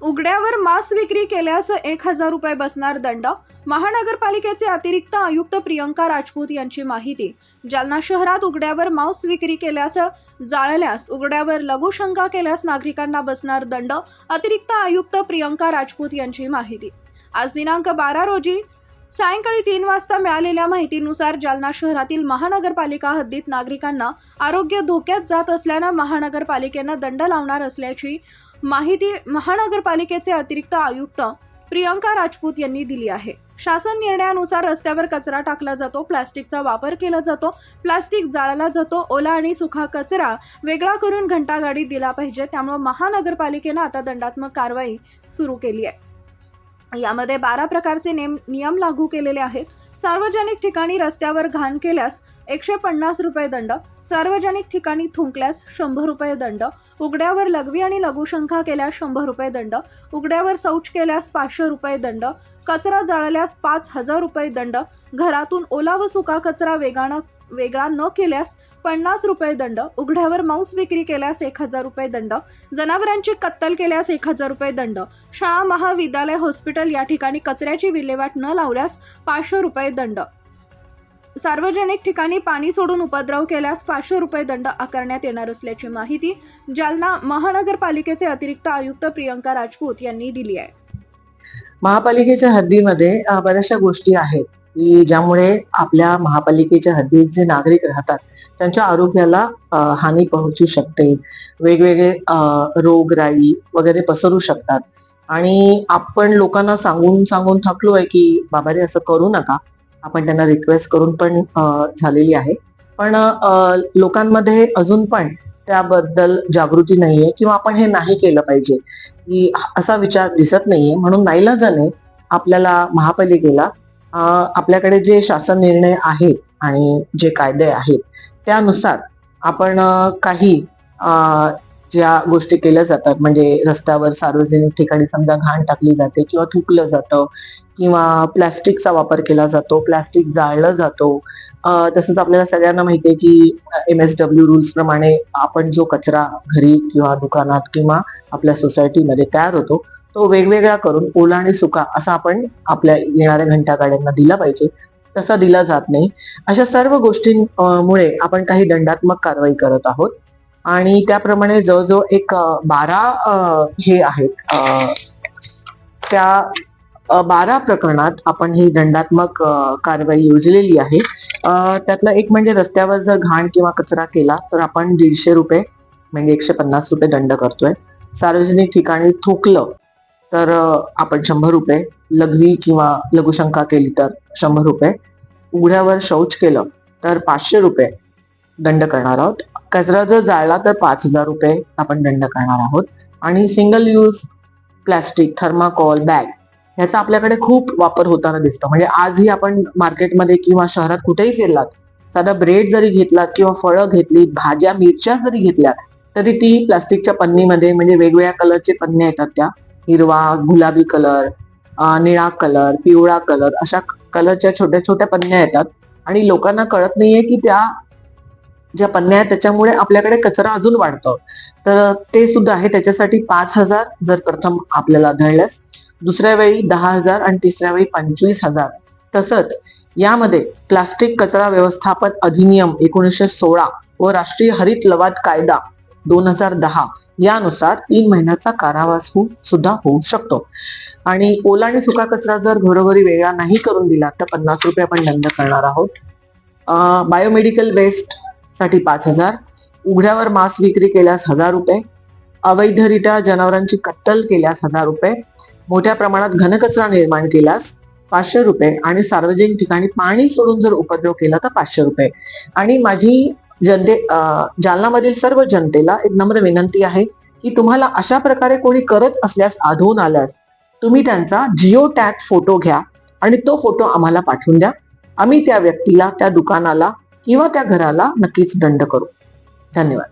उघड्यावर मांस विक्री केल्यास एक हजार रुपये बसणार दंड. महानगरपालिकेचे अतिरिक्त आयुक्त प्रियंका राजपूत यांची माहिती. जालना शहरात उघड्यावर मांस विक्री केल्यास जाळल्यास उघड्यावर लघुशंका केल्यास नागरिकांना बसणार दंड अतिरिक्त आयुक्त प्रियंका राजपूत यांची माहिती. आज दिनांक बारा रोजी सायंकाळी तीन वाजता मिळालेल्या माहितीनुसार जालना शहरातील महानगरपालिका हद्दीत नागरिकांना आरोग्य धोक्यात जात असल्यानं महानगरपालिकेनं दंड लावणार असल्याची माहिती महानगरपालिकेचे अतिरिक्त आयुक्त प्रियंका राजपूत यांनी दिली आहे. शासन निर्णयानुसार रस्त्यावर कचरा टाकला जातो प्लास्टिकचा वापर केला जातो प्लास्टिक जाळला जातो ओला आणि सुखा कचरा वेगळा करून घंटागाडीत दिला पाहिजे त्यामुळे महानगरपालिकेनं आता दंडात्मक कारवाई सुरू केली आहे. यामध्ये बारा प्रकारचे नेम नियम लागू केलेले आहेत. सार्वजनिक ठिकाणी रस्त्यावर घाण केल्यास एकशे पन्नास रुपये दंड सार्वजनिक ठिकाणी थुंकल्यास शंभर रुपये दंड उघड्यावर लघवी आणि लघुशंखा केल्यास शंभर रुपये दंड उघड्यावर शौच केल्यास पाचशे रुपये दंड कचरा जाळल्यास पाच हजार रुपये दंड घरातून ओला व सुका कचरा वेगानं वेगळा न केल्यास पन्नास रुपये दंड उघड्यावर मांस विक्री केल्यास एक हजार रुपये दंड जनावरांची कत्तल केल्यास एक हजार रुपये दंड शाळा महाविद्यालय हॉस्पिटल या ठिकाणी कचऱ्याची विल्हेवाट न लावल्यास पाचशे रुपये दंड. सार्वजनिक ठिकाणी पाणी सोडून उपद्रव केल्यास पाचशे रुपये दंड आकारण्यात येणार असल्याची माहिती जालना महानगरपालिकेचे अतिरिक्त आयुक्त प्रियंका राजपूत यांनी दिली आहे. महापालिकेच्या हद्दीमध्ये बऱ्याचशा गोष्टी आहेत. की ज्यामुळे आपल्या महापालिकेच्या हद्दीत जे नागरिक राहतात त्यांच्या आरोग्याला हानी पोहोचू शकते. वेगवेगळे रोगराई वगैरे पसरू शकतात. आणि आपण लोकांना सांगून सांगून थकलो आहे की बाबा रे असं करू नका. आपण त्यांना रिक्वेस्ट करून पण झालेली आहे. पण लोकांमध्ये अजून पण त्याबद्दल जागृती नाहीये किंवा आपण हे नाही केलं पाहिजे. की असा विचार दिसत नाहीये. म्हणून नाईलाजाने आपल्याला महापालिकेला आपल्याकडे जे शासन निर्णय आहेत आणि जे कायदे आहेत त्यानुसार आपण काही ज्या गोष्टी केल्या जातात म्हणजे रस्त्यावर सार्वजनिक ठिकाणी समजा घाण टाकली जाते किंवा थुकलं जातं किंवा प्लॅस्टिकचा वापर केला जातो प्लॅस्टिक जाळलं जातो तसंच आपल्याला सगळ्यांना माहिती आहे की एम एस डब्ल्यू रुल्स प्रमाणे आपण जो कचरा घरी किंवा दुकानात किंवा आपल्या सोसायटीमध्ये तयार होतो तो वेगवेगळा करून ओला आणि सुका असा आपण आपल्या येणाऱ्या घंटागाड्यांना दिला पाहिजे. तसा दिला जात नाही. अशा सर्व गोष्टींमुळे आपण काही दंडात्मक कारवाई करत आहोत. आणि त्याप्रमाणे जवळजवळ एक बारा हे आहेत. त्या बारा प्रकरणात आपण ही दंडात्मक कारवाई योजलेली आहे. त्यातला एक म्हणजे रस्त्यावर जर घाण किंवा कचरा केला तर आपण दीडशे रुपये म्हणजे एकशे पन्नास रुपये दंड करतोय. सार्वजनिक ठिकाणी थुकलं तर आपण शंभर रुपये लघवी किंवा लघुशंका केली तर शंभर रुपये. उघड्यावर शौच केलं तर पाचशे रुपये दंड करणार आहोत. कचरा जर जाळला तर पाच हजार रुपये आपण दंड करणार आहोत. आणि single use plastic thermocol bag ह्याचा आपल्याकडे खूप वापर होताना दिसतो. म्हणजे आजही आपण मार्केटमध्ये किंवा शहरात कुठेही फिरलात साधा ब्रेड जरी घेतलात किंवा फळं घेतली भाज्या मिरच्या जरी घेतल्या तरी ती प्लास्टिकच्या पन्नीमध्ये म्हणजे वेगवेगळ्या कलरचे पन्ने येतात त्या. हिरवा गुलाबी कलर निळा कलर पिवळा कलर अशा कलरच्या छोट्या छोट्या पन्न्या येतात. आणि लोकांना कळत नाहीये की त्या ज्या पन्न्या आहेत त्याच्यामुळे आपल्याकडे कचरा अजून वाढतो. तर ते सुद्धा आहे त्याच्यासाठी पाच हजार जर प्रथम आपल्याला आढळल्यास. दुसऱ्या वेळी दहा हजार आणि तिसऱ्या वेळी पंचवीस हजार. तसंच यामध्ये प्लास्टिक कचरा व्यवस्थापन अधिनियम एकोणीसशे सोळा व राष्ट्रीय हरित लवाद कायदा दोन हजार दहा यानुसार तीन महिन्याचा कारावास होऊ सुद्धा होऊ शकतो. आणि ओला आणि सुका कचरा जर घरोघरी वेगळा नाही करून दिला तर पन्नास रुपये आपण दंड करणार आहोत. बायोमेडिकल वेस्टसाठी पाच हजार उघड्यावर मांस विक्री केल्यास हजार रुपये अवैधरित्या जनावरांची कत्तल केल्यास हजार रुपये मोठ्या प्रमाणात घनकचरा निर्माण केल्यास पाचशे रुपये आणि सार्वजनिक ठिकाणी पाणी सोडून जर उपद्रव केला तर पाचशे रुपये. आणि माझी जनते जालनामधील सर्व जनतेला एक नम्र विनंती आहे की तुम्हाला अशा प्रकारे कोणी करत असल्यास आढळून आल्यास तुम्ही त्यांचा जिओ टॅग फोटो घ्या आणि तो फोटो आम्हाला पाठवून द्या. आम्ही त्या व्यक्तीला त्या दुकानाला किंवा त्या घराला नक्कीच दंड करू. धन्यवाद.